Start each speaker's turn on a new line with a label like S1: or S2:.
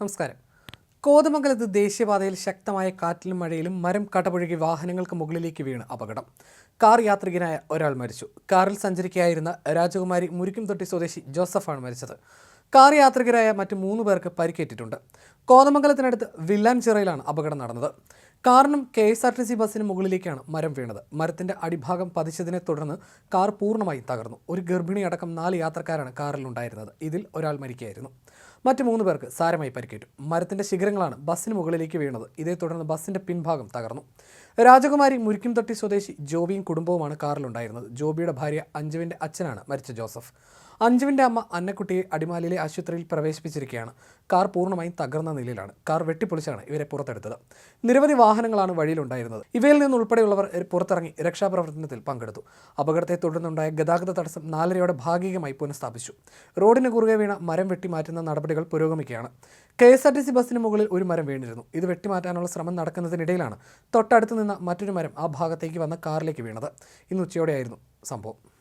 S1: നമസ്കാരം. കോതമംഗലത്ത് ദേശീയപാതയിൽ ശക്തമായ കാറ്റിലും മഴയിലും മരം കടപുഴകി വാഹനങ്ങൾക്ക് മുകളിലേക്ക് വീണ് അപകടം. കാർ യാത്രികനായ ഒരാൾ മരിച്ചു. കാറിൽ സഞ്ചരിക്കുകയായിരുന്ന രാജകുമാരി മുരിക്കും തൊട്ടി സ്വദേശി ജോസഫാണ് മരിച്ചത്. കാർ യാത്രികരായ മറ്റ് മൂന്ന് പേർക്ക് പരിക്കേറ്റിട്ടുണ്ട്. കോതമംഗലത്തിനടുത്ത് വില്ലാൻചിറയിലാണ് അപകടം നടന്നത്. കാറിനും K S R T C ബസ്സിന് മുകളിലേക്കാണ് മരം വീണത്. മരത്തിന്റെ അടിഭാഗം പതിച്ചതിനെ തുടർന്ന് കാർ പൂർണമായി തകർന്നു. ഒരു ഗർഭിണി അടക്കം നാല് യാത്രക്കാരാണ് കാറിലുണ്ടായിരുന്നത് ഇതിൽ ഒരാൾ മരിക്കുകയായിരുന്നു. മറ്റ് മൂന്ന് പേർക്ക് സാരമായി പരിക്കേറ്റു. മരത്തിന്റെ ശിഖരങ്ങളാണ് ബസ്സിന് മുകളിലേക്ക് വീണത്. ഇതേ തുടർന്ന് ബസ്സിന്റെ പിൻഭാഗം തകർന്നു. രാജകുമാരി മുരിക്കുംതൊട്ടി സ്വദേശി ജോബിയും കുടുംബവുമാണ് കാറിലുണ്ടായിരുന്നത്. ജോബിയുടെ ഭാര്യ അഞ്ജുവിന്റെ അച്ഛനാണ് മരിച്ച ജോസഫ്. അഞ്ജുവിന്റെ അമ്മ അന്നക്കുട്ടിയെ അടിമാലിയിലെ ആശുപത്രിയിൽ പ്രവേശിപ്പിച്ചിരിക്കുകയാണ്. കാർ പൂർണമായും തകർന്ന നിലയിലാണ്. കാർ വെട്ടിപ്പൊളിച്ചാണ് ഇവരെ പുറത്തെടുത്തത്. നിരവധി വാഹനങ്ങളാണ് വഴിയിലുണ്ടായിരുന്നത്. ഇവയിൽ നിന്നുൾപ്പെടെയുള്ളവർ പുറത്തിറങ്ങി രക്ഷാപ്രവർത്തനത്തിൽ പങ്കെടുത്തു. അപകടത്തെ തുടർന്നുണ്ടായ ഗതാഗത തടസ്സം നാലരയോടെ ഭാഗികമായി പുനഃസ്ഥാപിച്ചു. റോഡിന് കുറുകെ വീണ മരം വെട്ടിമാറ്റുന്ന നടപടികൾ പുരോഗമിക്കുകയാണ്. K S R T C ബസ്സിന് മുകളിൽ ഒരു മരം വീണിരുന്നു. ഇത് വെട്ടിമാറ്റാനുള്ള ശ്രമം നടക്കുന്നതിനിടയിലാണ്. തൊട്ടടുത്ത് മറ്റൊരു മരം ആ ഭാഗത്തേക്ക് വന്ന കാറിലേക്ക് വീണത്. ഇന്ന് ഉച്ചയോടെയായിരുന്നു സംഭവം.